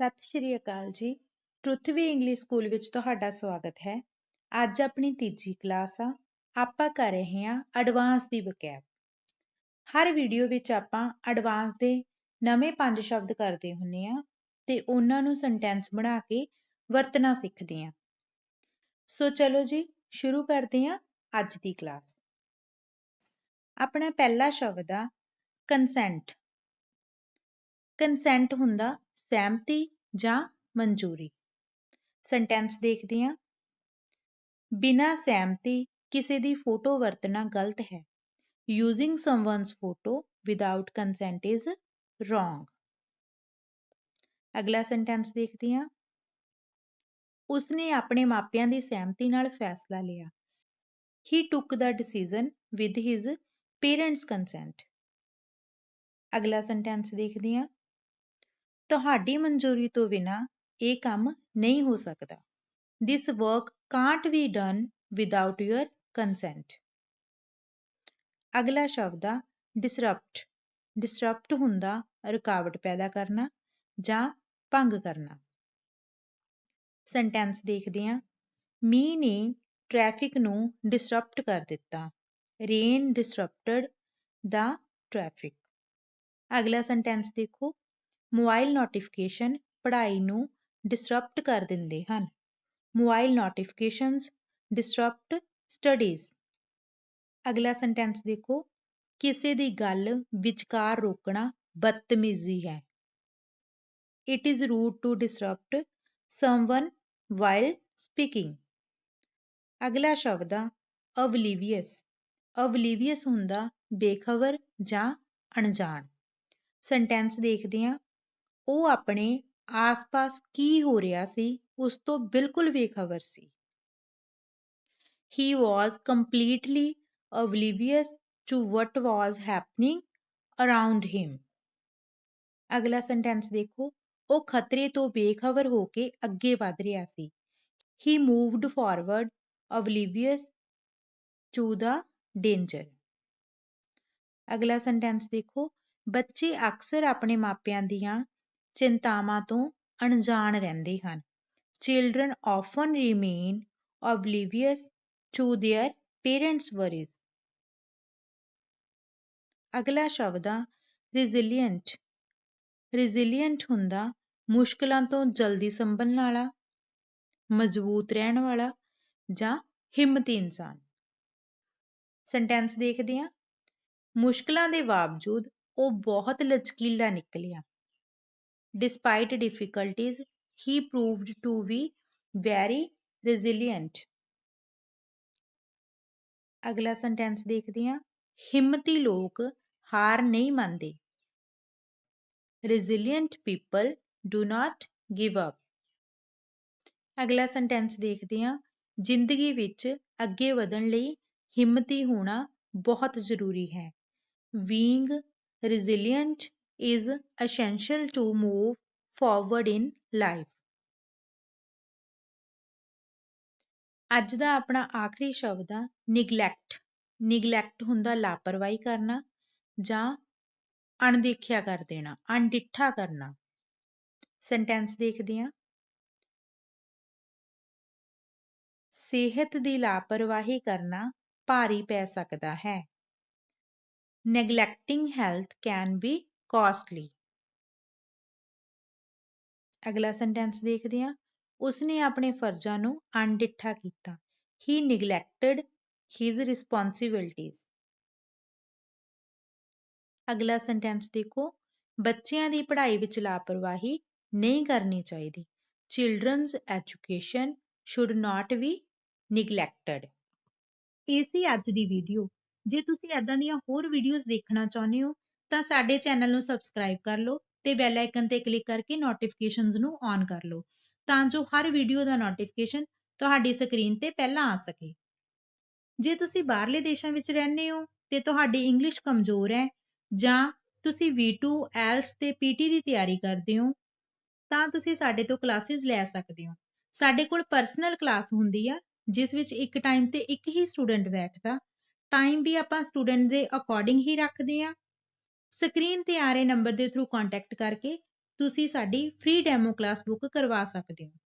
ਸਤਿ ਸ਼੍ਰੀ ਅਕਾਲ ਜੀ। ਪ੍ਰੁਥਵੀ English school ਵਿੱਚ ਤੁਹਾਡਾ ਸਵਾਗਤ ਹੈ। ਅੱਜ ਆਪਣੀ ਤੀਜੀ ਕਲਾਸ ਆ। ਆਪਾਂ ਕਰ ਰਹੇ ਹਾਂ ਐਡਵਾਂਸ ਦੀ ਵਕੈਬ ਹਰ ਵੀਡੀਓ ਵਿੱਚ ਆਪਾਂ ਐਡਵਾਂਸ ਦੇ ਨਵੇਂ ਪੰਜ ਸ਼ਬਦ ਕਰਦੇ ਹੁੰਨੇ ਆ ਤੇ ਉਹਨਾਂ ਨੂੰ ਸੈਂਟੈਂਸ ਬਣਾ ਕੇ ਵਰਤਣਾ ਸਿੱਖਦੇ ਆ ਸੋ ਚਲੋ ਜੀ, ਸ਼ੁਰੂ ਕਰਦੇ ਆ ਅੱਜ ਦੀ ਕਲਾਸ। ਆਪਣਾ ਪਹਿਲਾ ਸ਼ਬਦ ਆ ਕੰਸੈਂਟ ਕੰਸੈਂਟ ਹੁੰਦਾ ਸਹਿਮਤੀ ਜਾਂ ਮਨਜ਼ੂਰੀ। ਸੈਂਟੈਂਸ ਦੇਖਦੇ ਹਾਂ। ਬਿਨਾਂ ਸਹਿਮਤੀ ਕਿਸੇ ਦੀ ਫੋਟੋ ਵਰਤਣਾ ਗਲਤ ਹੈ। Using someone's photo without consent is wrong ਅਗਲਾ ਸੈਂਟੈਂਸ ਦੇਖਦੇ ਹਾਂ। ਉਸਨੇ ਆਪਣੇ ਮਾਪਿਆਂ ਦੀ ਸਹਿਮਤੀ ਨਾਲ ਫੈਸਲਾ ਲਿਆ। He took the decision with his parents consent ਅਗਲਾ ਸੈਂਟੈਂਸ ਦੇਖਦੇ ਹਾਂ। ਤੁਹਾਡੀ ਮਨਜ਼ੂਰੀ ਤੋਂ ਬਿਨਾਂ ਇਹ ਕੰਮ ਨਹੀਂ ਹੋ ਸਕਦਾ this work can't be done without your consent ਅਗਲਾ ਸ਼ਬਦ ਆ disrupt disrupt ਹੁੰਦਾ ਰੁਕਾਵਟ ਪੈਦਾ ਕਰਨਾ ਜਾਂ ਭੰਗ ਕਰਨਾ ਸੈਂਟੈਂਸ ਦੇਖਦੇ ਹਾਂ ਮੀਂਹ ਨੇ ਟ੍ਰੈਫਿਕ ਨੂੰ ਡਿਸਰਪਟ ਕਰ ਦਿੱਤਾ ਰੇਨ ਡਿਸਰਪਟਡ ਦਾ ਟ੍ਰੈਫਿਕ ਅਗਲਾ ਸੈਂਟੈਂਸ ਦੇਖੋ ਮੋਬਾਈਲ ਨੋਟੀਫਿਕੇਸ਼ਨ ਪੜ੍ਹਾਈ ਨੂੰ ਡਿਸਰਪਟ ਕਰ ਦਿੰਦੇ ਹਨ। ਮੋਬਾਈਲ ਨੋਟੀਫਿਕੇਸ਼ਨਸ ਡਿਸਰਪਟ ਸਟੱਡੀਜ਼ ਅਗਲਾ ਸੈਂਟੈਂਸ ਦੇਖੋ, ਕਿਸੇ ਦੀ ਗੱਲ ਵਿਚਕਾਰ ਰੋਕਣਾ ਬਦਤਮੀਜ਼ੀ ਹੈ। It is rude to disrupt someone while speaking ਅਗਲਾ ਸ਼ਬਦ ਆ ਅਵਲੀਵੀਅਸ ਅਵਲੀਵੀਅਸ ਹੁੰਦਾ ਬੇਖਬਰ ਜਾਂ ਅਣਜਾਣ। ਸੈਂਟੈਂਸ ਦੇਖਦੇ ਹਾਂ ਉਹ ਆਪਣੇ ਆਸ-ਪਾਸ ਕੀ ਹੋ ਰਿਹਾ ਸੀ ਉਸ ਤੋਂ ਬਿਲਕੁਲ ਬੇਖਬਰ ਸੀ he was completely oblivious to what was happening around him ਅਗਲਾ ਸੈਂਟੈਂਸ ਦੇਖੋ ਉਹ ਖਤਰੇ ਤੋਂ ਬੇਖਬਰ ਹੋ ਕੇ ਅੱਗੇ ਵਧ ਰਿਹਾ ਸੀ he moved forward oblivious to the danger ਅਗਲਾ ਸੈਂਟੈਂਸ ਦੇਖੋ ਬੱਚੇ ਅਕਸਰ ਆਪਣੇ ਮਾਪਿਆਂ ਦੀਆਂ ਚਿੰਤਾਵਾਂ ਤੋਂ ਅਣਜਾਣ ਰਹਿੰਦੇ ਹਨ। Children often remain oblivious to their parents worries. ਅਗਲਾ ਸ਼ਬਦ ਆ, resilient. Resilient ਹੁੰਦਾ ਮੁਸ਼ਕਲਾਂ ਤੋਂ ਜਲਦੀ ਸੰਭਲਣ ਵਾਲਾ, ਮਜ਼ਬੂਤ ਰਹਿਣ ਵਾਲਾ ਜਾਂ ਹਿੰਮਤੀ ਇਨਸਾਨ। ਸੈਂਟੈਂਸ ਦੇਖਦੇ ਹਾਂ ਮੁਸ਼ਕਲਾਂ ਦੇ ਬਾਵਜੂਦ ਉਹ ਬਹੁਤ ਲਚਕੀਲਾ ਨਿਕਲਿਆ। Despite difficulties he proved to be very resilient ਅਗਲਾ ਸੈਂਟੈਂਸ ਦੇਖਦੇ ਹਾਂ ਹਿੰਮਤੀ ਲੋਕ ਹਾਰ ਨਹੀਂ ਮੰਨਦੇ resilient people do not give up ਅਗਲਾ ਸੈਂਟੈਂਸ ਦੇਖਦੇ ਹਾਂ ਜ਼ਿੰਦਗੀ ਵਿੱਚ ਅੱਗੇ ਵਧਣ ਲਈ ਹਿੰਮਤੀ ਹੋਣਾ ਬਹੁਤ ਜ਼ਰੂਰੀ ਹੈ being resilient is essential to move forward in life. ਅੱਜ ਦਾ ਆਪਣਾ ਆਖਰੀ ਸ਼ਬਦ ਆ ਨਿਗਲੈਕਟ ਨਿਗਲੈਕਟ ਹੁੰਦਾ ਲਾਪਰਵਾਹੀ ਕਰਨਾ ਜਾਂ ਅਣਦੇਖਿਆ ਕਰ ਦੇਣਾ, ਅਣਡਿੱਠਾ ਕਰਨਾ। ਸੈਂਟੈਂਸ ਦੇਖਦੇ ਹਾਂ। ਸਿਹਤ ਦੀ ਲਾਪਰਵਾਹੀ ਕਰਨਾ ਭਾਰੀ ਪੈ ਸਕਦਾ ਹੈ। Neglecting health can be costly ਅਗਲਾ ਸੈਂਟੈਂਸ ਦੇਖਦੇ ਹਾਂ। ਉਸਨੇ ਆਪਣੇ ਫਰਜ਼ਾਂ ਨੂੰ ਅਣਡਿੱਠਾ ਕੀਤਾ। He neglected his responsibilities ਅਗਲਾ ਸੈਂਟੈਂਸ ਦੇਖੋ। ਬੱਚਿਆਂ ਦੀ ਪੜ੍ਹਾਈ ਵਿੱਚ ਲਾਪਰਵਾਹੀ ਨਹੀਂ ਕਰਨੀ ਚਾਹੀਦੀ। Children's education should not be neglected ਇਹ ਸੀ ਅੱਜ ਦੀ ਵੀਡੀਓ ਜੇ ਤੁਸੀਂ ਏਦਾਂ ਦੀਆਂ ਹੋਰ ਵੀਡੀਓਜ਼ ਦੇਖਣਾ ਚਾਹੁੰਦੇ ਹੋ ਤਾਂ ਸਾਡੇ ਚੈਨਲ ਨੂੰ ਸਬਸਕ੍ਰਾਈਬ ਕਰ ਲਓ ਤੇ ਬੈਲ ਆਈਕਨ ਤੇ ਕਲਿੱਕ ਕਰਕੇ ਨੋਟੀਫਿਕੇਸ਼ਨਸ ਨੂੰ ਔਨ ਕਰ ਲਓ, ਤਾਂ ਜੋ ਹਰ ਵੀਡੀਓ ਦਾ ਨੋਟੀਫਿਕੇਸ਼ਨ ਤੁਹਾਡੀ ਸਕਰੀਨ ਤੇ ਪਹਿਲਾਂ ਆ ਸਕੇ। ਜੇ ਤੁਸੀਂ ਬਾਹਰਲੇ ਦੇਸ਼ਾਂ ਵਿੱਚ ਰਹਿੰਦੇ ਹੋ ਤੇ ਤੁਹਾਡੀ ਇੰਗਲਿਸ਼ ਕਮਜ਼ੋਰ ਹੈ ਜਾਂ ਤੁਸੀਂ V2 IELTS ਤੇ PT ਦੀ ਤਿਆਰੀ ਕਰਦੇ ਹੋ, ਤਾਂ ਤੁਸੀਂ ਸਾਡੇ ਤੋਂ ਕਲਾਸਿਸ ਲੈ ਸਕਦੇ ਹੋ। ਸਾਡੇ ਕੋਲ ਪਰਸਨਲ ਕਲਾਸ ਹੁੰਦੀ ਆ, ਜਿਸ ਵਿੱਚ ਇੱਕ ਟਾਈਮ ਤੇ ਇੱਕ ਹੀ ਸਟੂਡੈਂਟ ਬੈਠਦਾ। ਟਾਈਮ ਵੀ ਆਪਾਂ ਸਟੂਡੈਂਟ ਦੇ ਅਕੋਰਡਿੰਗ ਹੀ ਰੱਖਦੇ ਆ ਸਕਰੀਨ ਤੇ ਆ ਰਹੇ ਨੰਬਰ ਦੇ ਥਰੂ ਕੰਟੈਕਟ ਕਰਕੇ ਤੁਸੀਂ ਸਾਡੀ ਫ੍ਰੀ ਡੈਮੋ ਕਲਾਸ ਬੁੱਕ ਕਰਵਾ ਸਕਦੇ ਹੋ।